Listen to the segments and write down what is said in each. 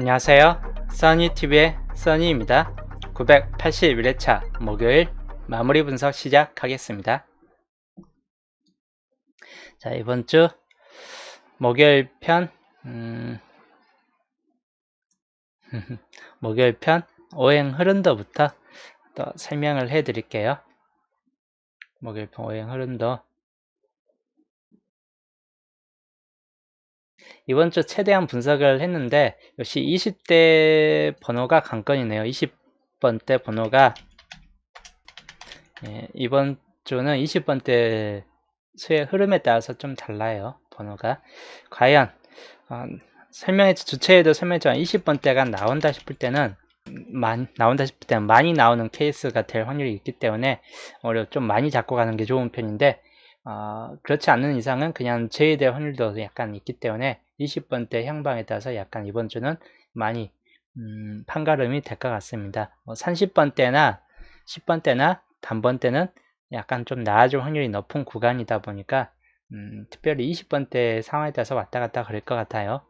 안녕하세요. 써니TV의 써니입니다. 981회차 목요일 마무리 분석 시작하겠습니다. 자, 이번 주 목요일 편, 음, 목요일 편 오행 흐름도부터 또 설명을 해 드릴게요. 목요일 편 오행 흐름도 이번 주 최대한 분석을 했는데 역시 20대 번호가 관건이네요. 20번대 번호가 예, 이번 주는 20번대 수의 흐름에 따라서 좀 달라요. 번호가 과연 어, 설명해 주체에도 설명했지만 20번대가 나온다 싶을 때는 많이 나온다 싶을 때는 많이 나오는 케이스가 될 확률이 있기 때문에 어려 좀 많이 잡고 가는 게 좋은 편인데 어, 그렇지 않는 이상은 그냥 제외될 확률도 약간 있기 때문에 20번대 향방에 따라서 약간 이번 주는 많이 음, 판가름이 될 것 같습니다. 뭐 30번대나 10번대나 단번대는 약간 좀 나아질 확률이 높은 구간이다 보니까 음, 특별히 20번대 상황에 따라서 왔다 갔다 그럴 것 같아요.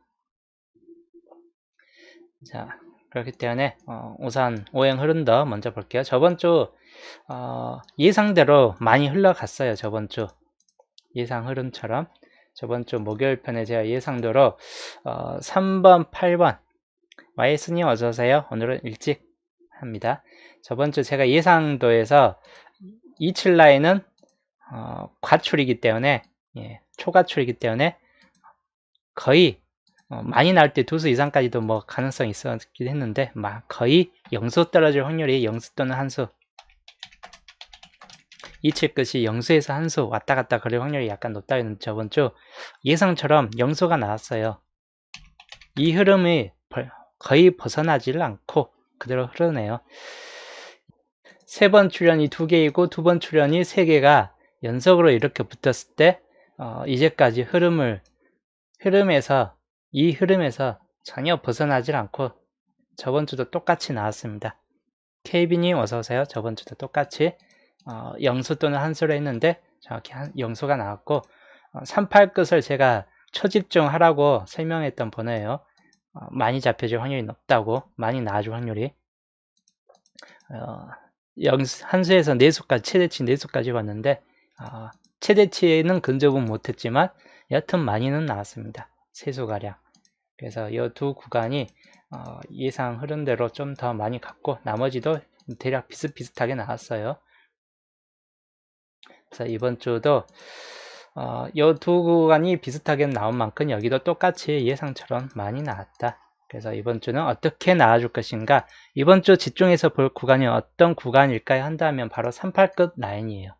자 그렇기 때문에 어, 우선 오행 흐름도 먼저 볼게요. 저번 주 어, 예상대로 많이 흘러갔어요. 저번 주 예상 흐름처럼 저번 주 목요일 편에 제가 예상대로 어, 3번, 8번 YS님 어서오세요. 오늘은 일찍 합니다. 저번 주 제가 예상도에서 27 라인은 어, 과출이기 때문에 예, 초과출이기 때문에 거의 어, 많이 나올 때 두 수 이상까지도 뭐 가능성이 있었긴 했는데 막 거의 영수 떨어질 확률이 영수 또는 한수 이칠 것이 영수에서 한수 왔다 갔다 그럴 확률이 약간 높다는 저번 주 예상처럼 영수가 나왔어요. 이 흐름이 거의 벗어나지를 않고 그대로 흐르네요. 세 번 출연이 두 개이고 두 번 출연이 세 개가 연속으로 이렇게 붙었을 때 어, 이제까지 흐름을 흐름에서 이 흐름에서 전혀 벗어나질 않고 저번 주도 똑같이 나왔습니다. 케이비님 어서오세요. 저번 주도 똑같이 어, 영수 또는 한수를 했는데 정확히 한, 영수가 나왔고 어, 38 끝을 제가 초집중하라고 설명했던 번호예요. 어, 많이 잡혀질 확률이 높다고 많이 나아질 확률이 어, 영수, 한수에서 네수까지 최대치 네수까지 봤는데 어, 최대치는 근접은 못했지만 여튼 많이는 나왔습니다. 세수가량 그래서 이 두 구간이 어, 예상 흐름대로 좀 더 많이 갔고 나머지도 대략 비슷비슷하게 나왔어요. 그래서 이번 주도 어, 이두 구간이 비슷하게 나온 만큼 여기도 똑같이 예상처럼 많이 나왔다. 그래서 이번 주는 어떻게 나와줄 것인가? 이번 주 집중해서 볼 구간이 어떤 구간일까요? 한다면 바로 38끝 라인이에요.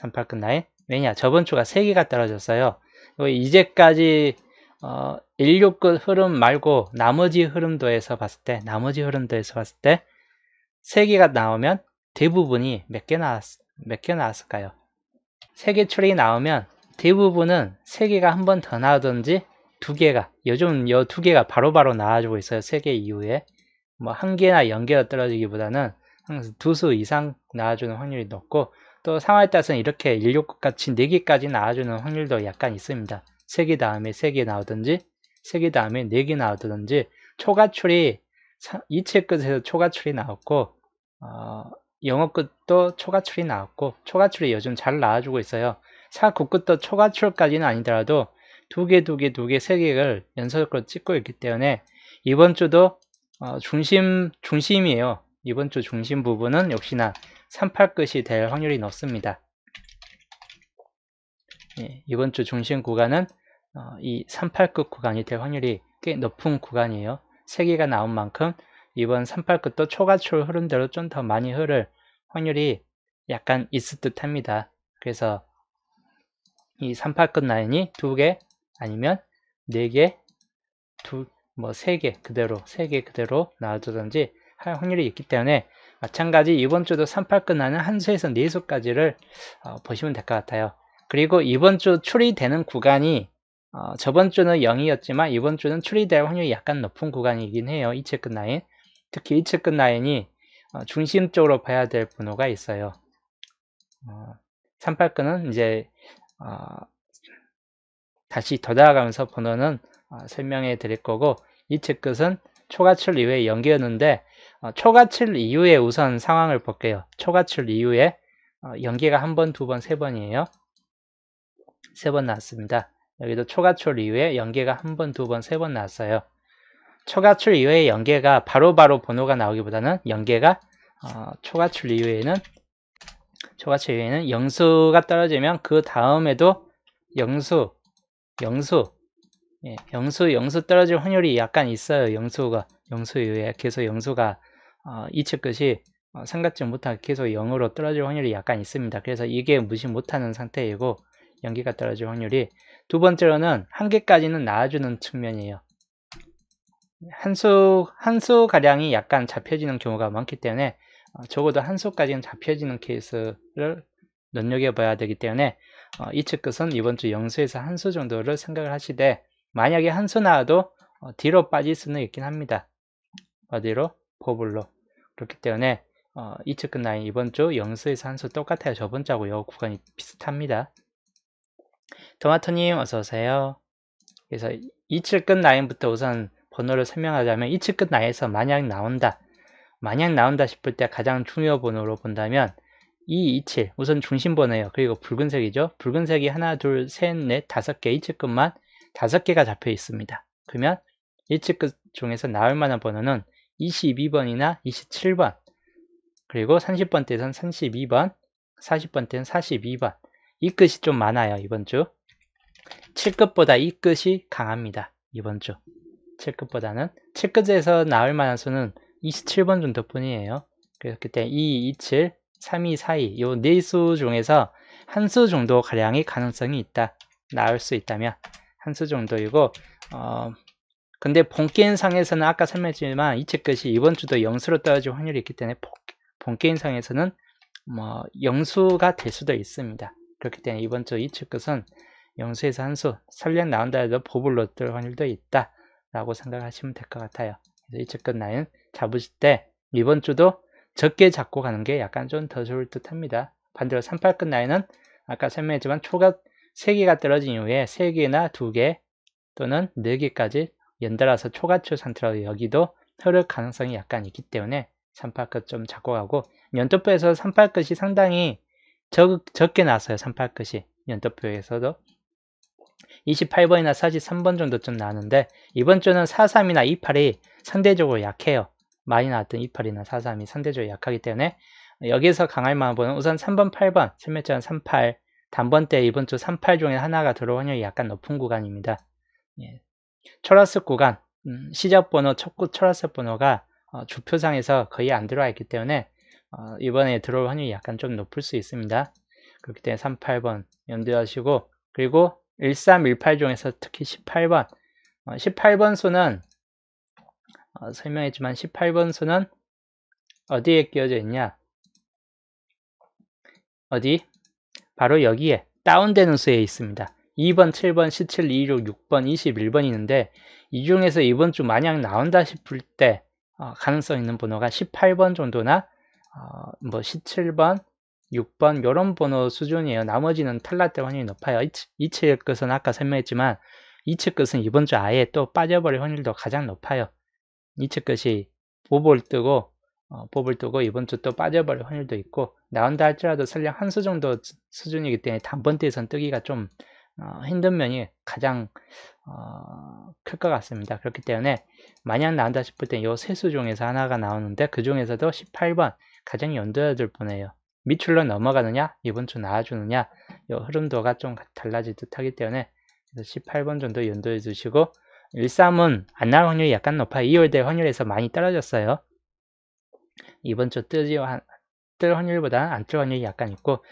38끝 라인. 왜냐 저번 주가 3개가 떨어졌어요. 이제까지 어, 16끝 흐름 말고 나머지 흐름도에서 봤을 때 나머지 흐름도에서 봤을 때 3개가 나오면 대부분이 몇 개 나왔, 몇 개 나왔을까요? 3개 출이 나오면 대부분은 3개가 한 번 더 나오든지 2개가 요즘 이 2개가 바로바로 나와주고 있어요. 3개 이후에 뭐한 개나 0개가 떨어지기보다는 항상 두 수 이상 나와주는 확률이 높고 또 상황에 따라서는 이렇게 16끝 같이 4개까지 나와주는 확률도 약간 있습니다. 3개 다음에 3개 나오든지 3개 다음에 4개 나오든지 초가출이 이체 끝에서 초가출이 나왔고 어, 영어 끝도 초가출이 나왔고 초가출이 요즘 잘 나와주고 있어요. 사구 끝도 초가출까지는 아니더라도 두 개, 두 개, 두 개, 세 개를 연속으로 찍고 있기 때문에 이번 주도 어, 중심 중심이에요. 이번 주 중심 부분은 역시나 38끝이 될 확률이 높습니다. 예, 이번 주 중심 구간은 어, 이 38끝 구간이 될 확률이 꽤 높은 구간이에요. 3개가 나온 만큼 이번 38끝도 초가출 흐름대로 좀 더 많이 흐를 확률이 약간 있을 듯 합니다. 그래서 이 38끝 라인이 2개 아니면 4개, 두, 뭐 3개 그대로 3개 그대로 나와주든지 할 확률이 있기 때문에 마찬가지 이번 주도 38끝 라인 한 수에서 4수까지를 어, 보시면 될 것 같아요. 그리고 이번 주 출이되는 구간이 어, 저번 주는 0이었지만 이번 주는 출이될 확률이 약간 높은 구간이긴 해요. 이체 끝 라인. 특히 이체끝 라인이 어, 중심적으로 봐야 될 번호가 있어요. 어, 38근은 이제 어, 다시 더다가면서 번호는 어, 설명해 드릴 거고 이측 끝은 초가출 이후에 연계였는데 어, 초가출 이후에 우선 상황을 볼게요. 초가출 이후에 어, 연계가 한 번, 두 번, 세 번이에요. 세 번 나왔습니다. 여기도 초가출 이후에 연계가 한 번, 두 번, 세 번 나왔어요. 초가출 이후에 연계가 바로바로 바로 번호가 나오기보다는 연계가 어, 초가출 이후에는 초가출 이후에는 영수가 떨어지면 그 다음에도 영수, 영수, 예, 영수, 영수 떨어질 확률이 약간 있어요. 영수가 영수 이후에 계속 영수가 어, 이측 것이 어, 생각지 못하게 계속 0으로 떨어질 확률이 약간 있습니다. 그래서 이게 무시 못하는 상태이고 연기가 떨어질 확률이 두 번째로는 한 개까지는 나와주는 측면이에요. 한수 한수 가량이 약간 잡혀지는 경우가 많기 때문에 어, 적어도 한수까지는 잡혀지는 케이스를 눈여겨봐야 되기 때문에 어, 이측 끝은 이번 주 영수에서 한수 정도를 생각을 하시되 만약에 한수 나와도 어, 뒤로 빠질 수는 있긴 합니다. 어디로? 포블로 그렇기 때문에 어, 이측 끝 라인 이번 주 영수에서 한수 똑같아요. 저번 주하고 요 구간이 비슷합니다. 토마토님 어서오세요. 그래서 이측 끝 라인부터 우선 번호를 설명하자면 이 측 끝 라인에서 만약 나온다. 만약 나온다 싶을 때 가장 중요 번호로 본다면 227 우선 중심 번호예요. 그리고 붉은색이죠. 붉은색이 하나, 둘, 셋, 넷, 다섯 개 이측 끝만 다섯 개가 잡혀 있습니다. 그러면 이측 끝 중에서 나올 만한 번호는 22번이나 27번 그리고 30번대에선 32번 40번대는 42번 이 끝이 좀 많아요 이번 주 7끝보다 이 끝이 강합니다 이번 주 7끝보다는 7끝에서 나올 만한 수는 27번 정도 뿐이에요. 그래서 그때 2, 2, 7, 3, 2, 4, 2 요 네 수 중에서 한 수 정도 가량의 가능성이 있다. 나올 수 있다면 한 수 정도이고 어, 근데 본게임상에서는 아까 설명했지만 이책 것이 이번 주도 영수로 떨어질 확률이 있기 때문에 본게임상에서는 뭐 영수가 될 수도 있습니다. 그렇기 때문에 이번 주 이책 것은 영수에서 한 수 설령 나온다 해도 보블로 뜰 확률도 있다 라고 생각하시면 될 것 같아요. 그래서 끝 라인 잡으실 때 이번 주도 적게 잡고 가는 게 약간 좀 더 좋을 듯 합니다. 반대로 38끝 라인은 아까 설명했지만 초가 3개가 떨어진 이후에 3개나 2개 또는 4개까지 연달아서 초가출 상태로 여기도 흐를 가능성이 약간 있기 때문에 38끝 좀 잡고 가고 연도표에서 38끝이 상당히 적, 적게 나왔어요. 38끝이 연도표에서도 28번이나 43번 정도 좀 나왔는데 이번 주는 43이나 28이 상대적으로 약해요. 많이 나왔던 28이나 43이 상대적으로 약하기 때문에 여기서 강할 만한 번은 우선 3번, 8번, 설명처럼 38, 단번 때 이번 주 38 중에 하나가 들어올 확률이 약간 높은 구간입니다. 예. 초라스 구간 음, 시작 번호 첫구 초라스 번호가 어, 주표상에서 거의 안 들어와 있기 때문에 어, 이번에 들어올 확률이 약간 좀 높을 수 있습니다. 그렇기 때문에 38번 염두하시고 그리고 1318 중에서 특히 18번. 어, 18번 수는 어, 설명했지만 18번 수는 어디에 끼어져 있냐? 어디? 바로 여기에 다운되는 수에 있습니다. 2번, 7번, 17, 26, 6번, 21번 있는데 이 중에서 이번 주 만약 나온다 싶을 때 어, 가능성 있는 번호가 18번 정도나 어, 뭐 17번, 6번 이런 번호 수준이에요. 나머지는 탈락될 확률이 높아요. 이측 것은 아까 설명했지만 이측 것은 이번 주 아예 또 빠져버릴 확률도 가장 높아요. 이측 것이 보볼 뜨고 어, 법을 두고 이번 주 또 빠져버릴 확률도 있고 나온다 할지라도 설령 한 수 정도 수준이기 때문에 단번대에선 뜨기가 좀 어, 힘든 면이 가장 어, 클 것 같습니다. 그렇기 때문에 만약 나온다 싶을 때이세 수 중에서 하나가 나오는데 그 중에서도 18번 가장 될 뻔해요. 밑줄로 넘어가느냐 이번 주 나와주느냐 이 흐름도가 좀 달라질 듯 하기 때문에 18번 정도 연도해 주시고 13은 안 나올 확률이 약간 높아요. 2월대 확률에서 많이 떨어졌어요. 이번 주 뜨지 뜰 확률보다는 안뜰 확률이 약간 있고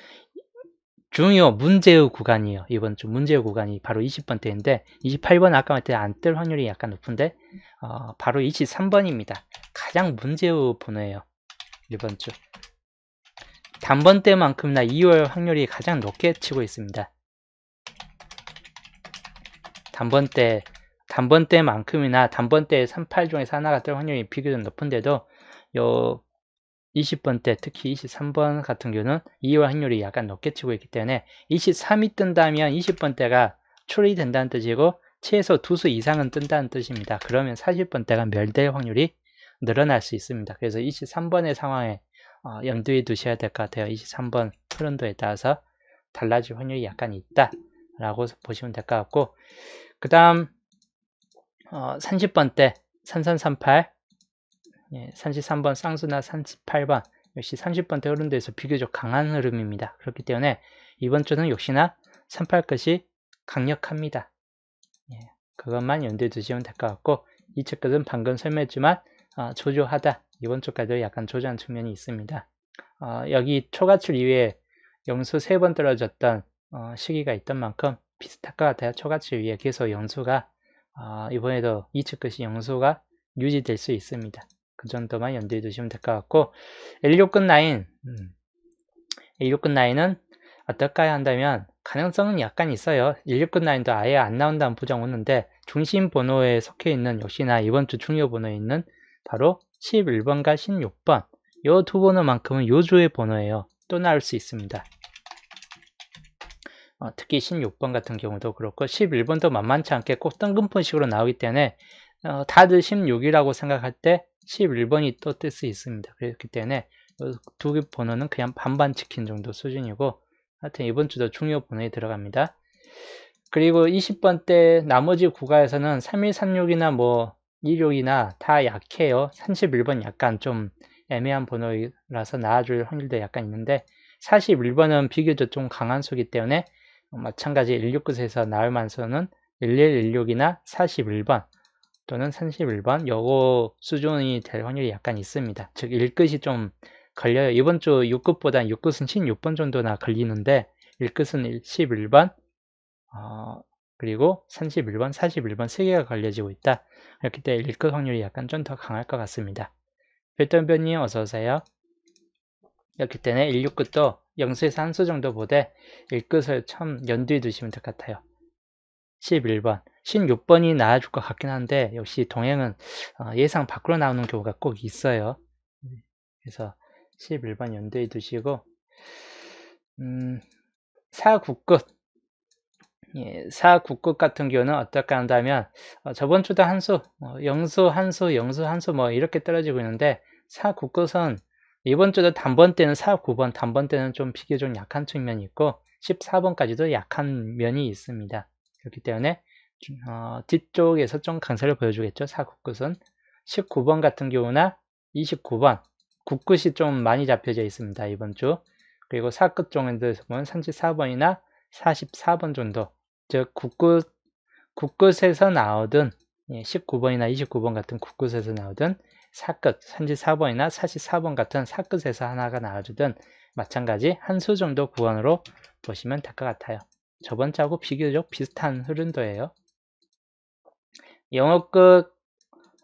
중요 문제의 구간이에요. 이번 주 문제의 구간이 바로 20번대인데 28번 아까 말때 안뜰 확률이 약간 높은데 어, 바로 23번입니다. 가장 문제의 번호예요. 이번 주 단번대만큼이나 2월 확률이 가장 높게 치고 있습니다. 단번대 단번대만큼이나 단번대 38 중에서 하나가 뜰 확률이 비교적 높은데도 요 20번대 특히 23번 같은 경우는 2월 확률이 약간 높게 치고 있기 때문에 23이 뜬다면 20번대가 출이 된다는 뜻이고 최소 두 수 이상은 뜬다는 뜻입니다. 그러면 40번대가 멸될 확률이 늘어날 수 있습니다. 그래서 23번의 상황에 어, 염두에 두셔야 될 것 같아요. 23번 흐름도에 따라서 달라질 확률이 약간 있다 라고 보시면 될 것 같고 그 다음 어, 30번대 3338 예, 33번 쌍수나 38번 역시 30번 대 흐름도에서 비교적 강한 흐름입니다. 그렇기 때문에 이번 주는 역시나 38 것이 강력합니다. 예, 그것만 염두에 두시면 될 것 같고 이측 것은 방금 설명했지만 어, 조조하다 이번 주까지도 약간 조조한 측면이 있습니다. 어, 여기 초가출 이후에 영수 세 번 떨어졌던 어, 시기가 있던 만큼 비슷할 것 같아요. 초가출 이후에 계속 영수가 어, 이번에도 이측 것이 영수가 유지될 수 있습니다. 그 정도만 염두에 두시면 될 것 같고 L6끝 라인 음, L6끝 라인은 어떨까요 한다면 가능성은 약간 있어요. 16끝 라인도 아예 안 나온다는 부정 오는데 중심 번호에 속해 있는 역시나 이번 주 중요 번호에 있는 바로 11번과 16번 이 두 번호만큼은 요주의 번호예요. 또 나올 수 있습니다. 어, 특히 16번 같은 경우도 그렇고 11번도 만만치 않게 꼭 뜬금포식으로 나오기 때문에 어, 다들 16이라고 생각할 때 11번이 또 뜰 수 있습니다. 그렇기 때문에 두개 번호는 그냥 반반 치킨 정도 수준이고 하여튼 이번 주도 중요 번호에 들어갑니다. 그리고 20번 때 나머지 구가에서는 3136이나 뭐 26이나 다 약해요. 31번 약간 좀 애매한 번호라서 나와줄 확률도 약간 있는데 41번은 비교적 좀 강한 수기 때문에 마찬가지 169에서 나올 만서는 1116이나 41번 또는 31번 요거 수준이 될 확률이 약간 있습니다. 즉 1끝이 좀 걸려요. 이번 주 6끝보다 6끝은 16번 정도나 걸리는데 1끝은 11번 어, 그리고 31번, 41번 3개가 걸려지고 있다. 그렇기 때문에 1끝 확률이 약간 좀 더 강할 것 같습니다. 별돈변님 어서오세요. 이렇기 때문에 16끝도 0수에서 한 수 정도 보되 1끝을 참 연두에 두시면 될 것 같아요. 11번, 16번이 나와줄 것 같긴 한데 역시 동행은 어, 예상 밖으로 나오는 경우가 꼭 있어요. 그래서 11번 연두에 두시고 음, 4, 9끝 예, 4, 9끝 같은 경우는 어떨까 한다면 어, 저번 주도 한수, 어, 영수, 한수, 영수, 한수 뭐 이렇게 떨어지고 있는데 4, 9끝은 이번 주도 단번 때는 4, 9번, 단번 때는 좀 비교적 약한 측면이 있고 14번까지도 약한 면이 있습니다. 그렇기 때문에 어, 뒤쪽에서 좀 강세를 보여주겠죠. 4, 9끝은 19번 같은 경우나 29번 9끝이 좀 많이 잡혀져 있습니다. 이번 주 그리고 4끝 쪽에서 보면 34번이나 44번 정도 즉 국끝, 국끝에서 나오든 19번이나 예, 29번 같은 국끝에서 나오든 사끝, 34번이나 44번 같은 사끝에서 하나가 나와주든 마찬가지 한 수 정도 구원으로 보시면 될 것 같아요. 저번 주하고 비교적 비슷한 흐름도예요. 영어 끝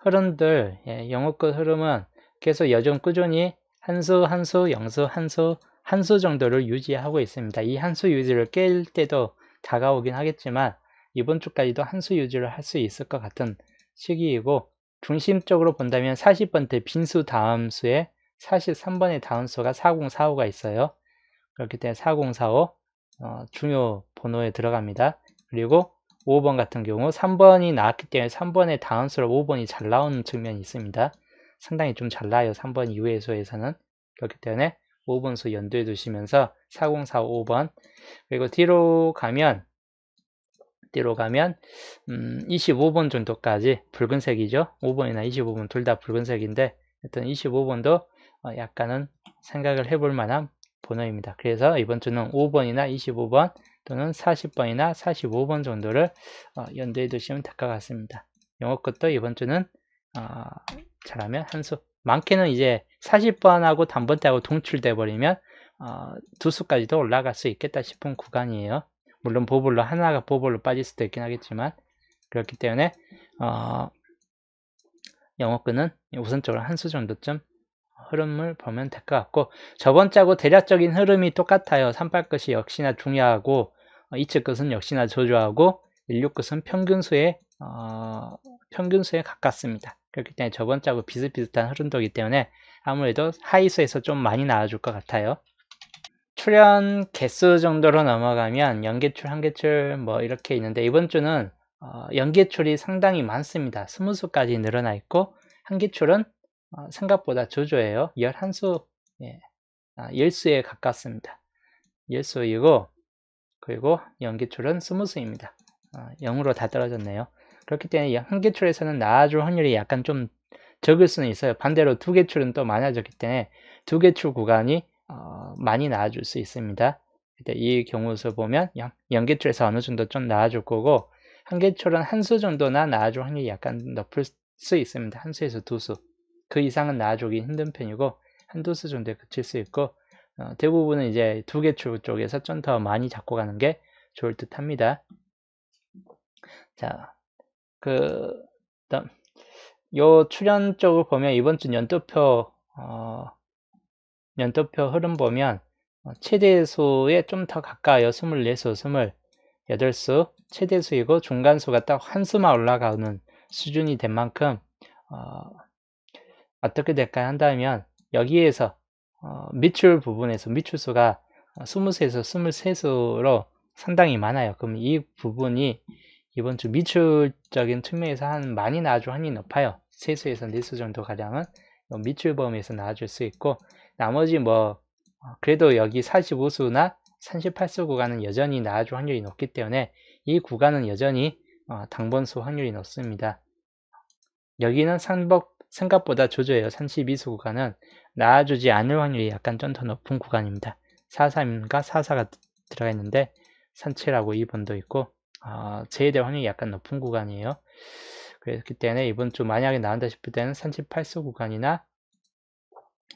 흐름들, 예, 영어 끝 흐름은 계속 여전 꾸준히 한 수, 한 수, 영수, 한 수, 한 수 정도를 유지하고 있습니다. 이 한 수 유지를 깰 때도 다가오긴 하겠지만 이번 주까지도 한 수 유지를 할 수 있을 것 같은 시기이고 중심적으로 본다면 40번대 빈수 다음 수에 43번의 다음 수가 4045가 있어요. 그렇기 때문에 4045 어, 중요 번호에 들어갑니다. 그리고 5번 같은 경우 3번이 나왔기 때문에 3번의 다음 수로 5번이 잘 나오는 측면이 있습니다. 상당히 좀 잘 나요. 3번 이후의 수에서는. 그렇기 때문에 5번 수 연두에 두시면서 4045번 그리고 뒤로 가면 뒤로 가면 음, 25번 정도까지 붉은색이죠. 5번이나 25번 둘 다 붉은색인데 일단 25번도 어, 약간은 생각을 해볼 만한 번호입니다. 그래서 이번 주는 5번이나 25번 또는 40번이나 45번 정도를 어, 연두에 두시면 될 것 같습니다. 영어 것도 이번 주는 어, 잘하면 한 수. 많게는 이제 40번하고 단번대하고 동출돼 버리면 어, 두 수까지도 올라갈 수 있겠다 싶은 구간이에요. 물론 보블로 하나가 보블로 빠질 수도 있긴 하겠지만 그렇기 때문에 어, 영어권은 우선적으로 한 수 정도쯤 흐름을 보면 될 것 같고 저번 주하고 대략적인 흐름이 똑같아요. 38 것이 역시나 중요하고 어, 이측 것은 역시나 저조하고 16 것은 평균수에 어, 평균수에 가깝습니다. 그렇기 때문에 저번 주하고 비슷비슷한 흐름도기 때문에 아무래도 하이수에서 좀 많이 나와줄 것 같아요. 출연 개수 정도로 넘어가면 연계출, 한계출 뭐 이렇게 있는데 이번 주는 어, 연계출이 상당히 많습니다. 20수까지 늘어나 있고 한계출은 어, 생각보다 저조해요. 11수, 예, 아, 10수에 가깝습니다. 10수이고 그리고 연계출은 20수입니다. 어, 0으로 다 떨어졌네요. 그렇기 때문에 한계출에서는 나아줄 확률이 약간 좀 적을 수는 있어요. 반대로 두 개 출은 또 많아졌기 때문에 두 개 출 구간이 어, 많이 나아줄 수 있습니다. 이 경우에서 보면 연계 출에서 어느 정도 좀 나아줄 거고 한계출은 한 수 정도나 나아줄 확률이 약간 높을 수 있습니다. 한 수에서 두 수. 그 이상은 나아주기 힘든 편이고 한두 수 정도에 그칠 수 있고 어, 대부분은 이제 두 개 출 쪽에서 좀 더 많이 잡고 가는 게 좋을 듯 합니다. 자, 그, 다음, 요 출현 쪽을 보면 이번 주 연도표, 어, 연도표 흐름 보면 어, 최대수에 좀 더 가까워요. 24수, 28수, 최대수이고 중간수가 딱 한 수만 올라가는 수준이 된 만큼 어, 어떻게 될까 한다면 여기에서 어, 미출 부분에서 미출수가 20수에서 23수로 상당히 많아요. 그럼 이 부분이 이번 주 미출적인 측면에서 한 많이 나아줄 확률이 높아요. 세수에서 네수 정도 가량은 미출 범위에서 나아줄 수 있고 나머지 뭐 어, 그래도 여기 45수나 38수 구간은 여전히 나아줄 확률이 높기 때문에 이 구간은 여전히 어, 당번수 확률이 높습니다. 여기는 상법, 생각보다 조조해요. 32수 구간은 나아주지 않을 확률이 약간 좀 더 높은 구간입니다. 43인가 44가 들어가 있는데 37하고 2번도 있고 어, 제외될 확률이 약간 높은 구간이에요. 그렇기 때문에 이번 주 만약에 나온다 싶을 때는 38수 구간이나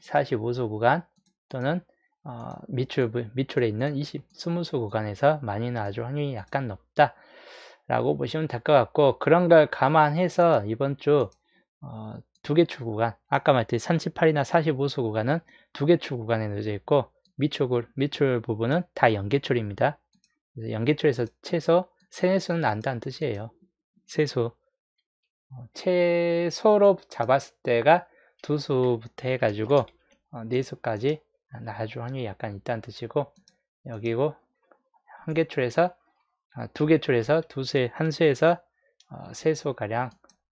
45수 구간 또는 어, 미출, 미출에 있는 20, 20수 구간에서 많이 나아줄 확률이 약간 높다 라고 보시면 될 것 같고 그런 걸 감안해서 이번 주 어, 두개출 구간 아까 말했듯이 38이나 45수 구간은 두개출 구간에 넣어져 있고 미출, 미출 부분은 다 연계출입니다. 연계출에서 최소 세네수는 안다는 뜻이에요. 세수. 어, 최소로 잡았을 때가 두 수부터 해가지고 어, 네 수까지 나아줄 확률이 약간 있다는 뜻이고 여기고 한 개출에서 어, 두 개출에서 두 수, 한 수에서 어, 세수 가량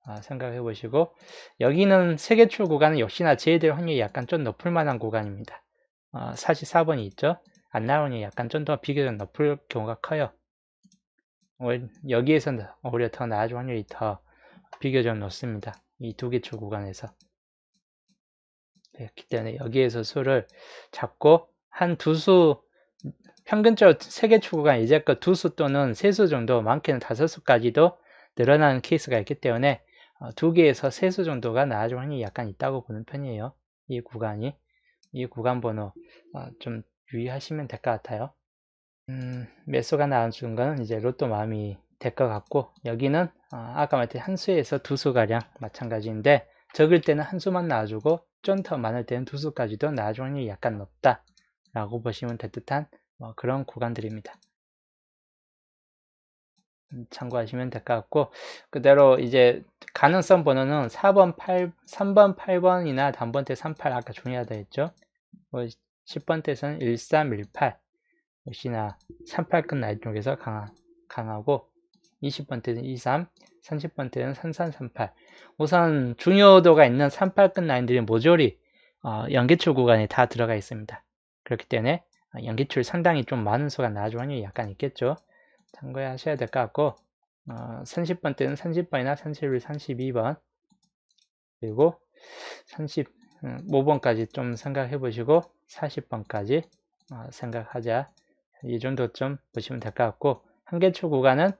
어, 생각해 보시고 여기는 세 개출 구간은 역시나 제외될 확률이 약간 좀 높을 만한 구간입니다. 어, 44번이 있죠. 안 나오니 약간 좀 더 비교적 높을 경우가 커요. 여기에서는 오히려 더 나아질 확률이 더 비교적 높습니다. 이 두 개출 구간에서. 그렇기 때문에 여기에서 수를 잡고 한 두 수, 평균적으로 세 개출 구간 이제껏 두 수 또는 세 수 정도, 많게는 다섯 수까지도 늘어나는 케이스가 있기 때문에 어, 두 개에서 세 수 정도가 나아질 확률이 약간 있다고 보는 편이에요. 이 구간이. 이 구간 번호 어, 좀 유의하시면 될 것 같아요. 음, 매수가 나와주는 거는 이제 로또 마음이 될 것 같고 여기는 어, 아까 말했듯이 한 수에서 두 수가량 마찬가지인데 적을 때는 한 수만 나와주고 좀 더 많을 때는 두 수까지도 확률이 약간 높다 라고 보시면 될 듯한 뭐 그런 구간들입니다. 음, 참고하시면 될 것 같고 그대로 이제 가능성 번호는 4번, 8, 3번, 8번이나 단번대 38 아까 중요하다 했죠. 뭐 10번대에서는 1318 역시나 38급 나이 쪽에서 강하, 강하고 20번대는 23, 30번대는 3338 우선 중요도가 있는 38급 라인들이 모조리 어, 연계출 구간에 다 들어가 있습니다. 그렇기 때문에 연계출 상당히 좀 많은 수가 확률이 약간 있겠죠. 참고해 하셔야 될 것 같고 어, 30번대는 30번이나 31, 32번 그리고 35번까지 음, 좀 생각해 보시고 40번까지 어, 생각하자 이 정도 좀 보시면 될 것 같고 한계초 구간은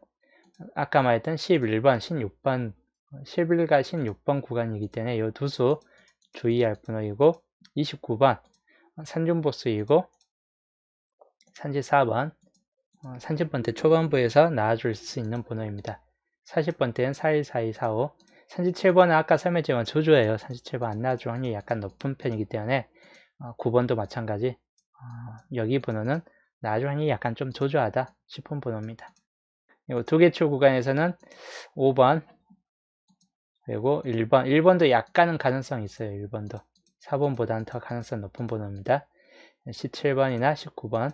아까 말했던 11번, 16번, 11과 16번 구간이기 때문에 이 두 수 주의할 번호이고 29번 산중보수이고 34번 30번대 초반부에서 나와줄 수 있는 번호입니다. 40번대는 414245 37번은 아까 설명했지만 조조예요. 37번 안 나와줄 확률이 약간 높은 편이기 때문에 9번도 어, 마찬가지 어, 여기 번호는 나중에 약간 좀 조조하다 싶은 번호입니다. 두 개출 구간에서는 5번 그리고 1번 1번도 약간은 가능성이 있어요. 1번도 4번보다는 더 가능성 높은 번호입니다. 17번이나 19번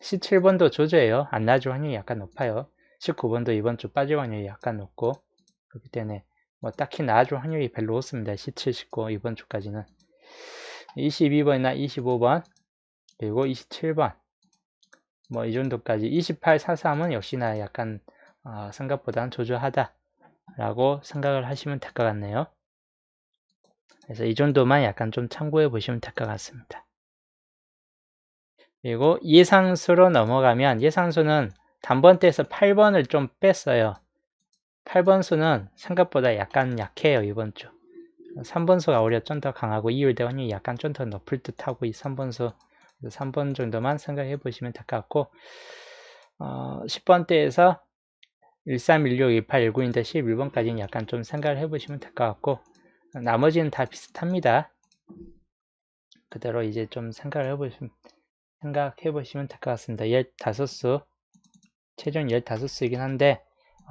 17번도 조조예요. 안 나줄 확률이 약간 높아요. 19번도 이번 주 빠질 확률이 약간 높고 그렇기 때문에 뭐 딱히 나아줄 확률이 별로 없습니다. 17, 19 이번 주까지는 22번이나 25번 그리고 27번 뭐 이 정도까지 28, 43은 역시나 약간 어, 생각보다는 조조하다 라고 생각을 하시면 될 것 같네요. 그래서 이 정도만 약간 좀 참고해 보시면 될 것 같습니다. 그리고 예상수로 넘어가면 예상수는 단번대에서 8번을 좀 뺐어요. 8번 수는 생각보다 약간 약해요, 이번 주. 3번 수가 오히려 좀 더 강하고 이율 대원이 약간 좀 더 높을 듯 하고 이 3번 수 3번 정도만 생각해 보시면 될 것 같고 어, 10번대에서 13, 16, 18, 19인데 11번까지는 약간 좀 생각을 해 보시면 될 것 같고 나머지는 다 비슷합니다. 그대로 이제 좀 생각을 해보시면 생각해 보시면 될 것 같습니다. 15수 최종 15수이긴 한데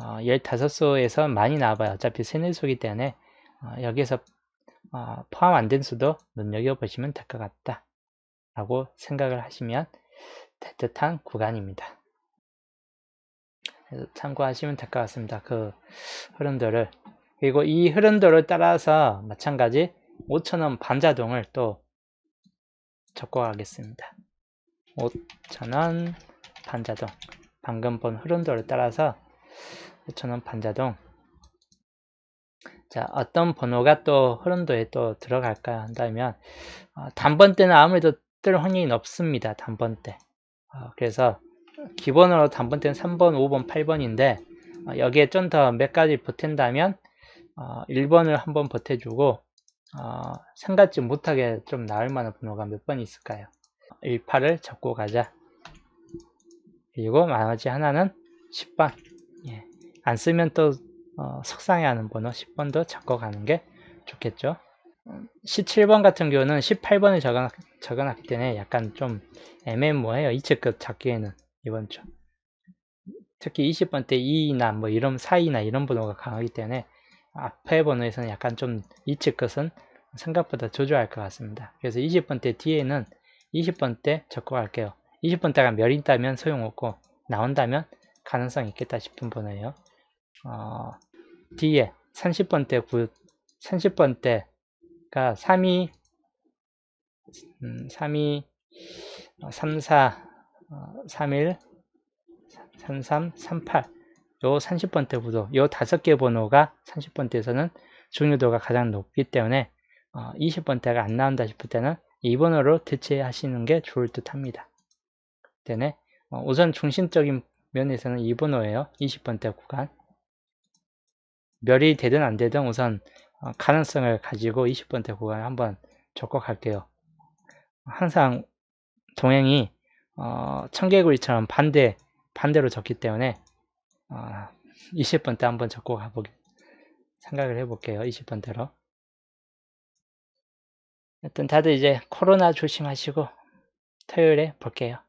어, 15수에서 많이 나와봐요. 어차피 세네수기 때문에 어, 여기에서 어, 포함 안 된 수도 눈여겨보시면 될 것 같다 라고 생각을 하시면 될 듯한 구간입니다. 참고하시면 될 것 같습니다. 그 흐름들을 그리고 이 흐름들을 따라서 마찬가지 5천원 반자동을 또 적고 가겠습니다. 5천원 반자동 방금 본 흐름도를 따라서 5천원 반자동 자 어떤 번호가 또 흐름도에 또 들어갈까 한다면 어, 단번 때는 아무래도 뜰 확률이 높습니다 단번 때. 어, 그래서 기본으로 단번 때는 3번 5번 8번인데 어, 여기에 좀 더 몇 가지 보탠다면 1번을 한번 보태주고 생각지 못하게 좀 나을 만한 번호가 몇 번 있을까요? 18을 적고 가자. 그리고 나머지 하나는 10번. 예. 안 쓰면 또 어, 속상해하는 번호 10번도 적어 가는 게 좋겠죠 17번 같은 경우는 18번을 적어, 적어놨기 때문에 약간 좀 애매모호해요. 이체급 잡기에는 이번 주. 특히 20번 때 2나 뭐 이런 4이나 이런 번호가 강하기 때문에 앞에 번호에서는 약간 좀 이측 것은 생각보다 조조할 것 같습니다. 그래서 20번 때 뒤에는 20번 때 적고 갈게요. 20번대가 멸 있다면 소용없고 나온다면 가능성이 있겠다 싶은 번호예요. 어, 뒤에 30번대 구 30번 대가 3이 음, 3이 34 어, 31 33 38 요 30번대 구도 요 다섯 개 번호가 30번대에서는 중요도가 가장 높기 때문에 어, 20번대가 안 나온다 싶을 때는 이 번호로 대체하시는 게 좋을 듯 합니다. 때문에 어, 우선 중심적인 면에서는 2번호예요. 20번대 구간. 멸이 되든 안 되든 우선 어, 가능성을 가지고 20번대 구간을 한번 적고 갈게요. 항상 동행이 어, 청개구리처럼 반대 반대로 적기 때문에 어, 20번대 한번 적고 가보기 생각을 해볼게요. 20번대로. 하여튼 다들 이제 코로나 조심하시고 토요일에 볼게요.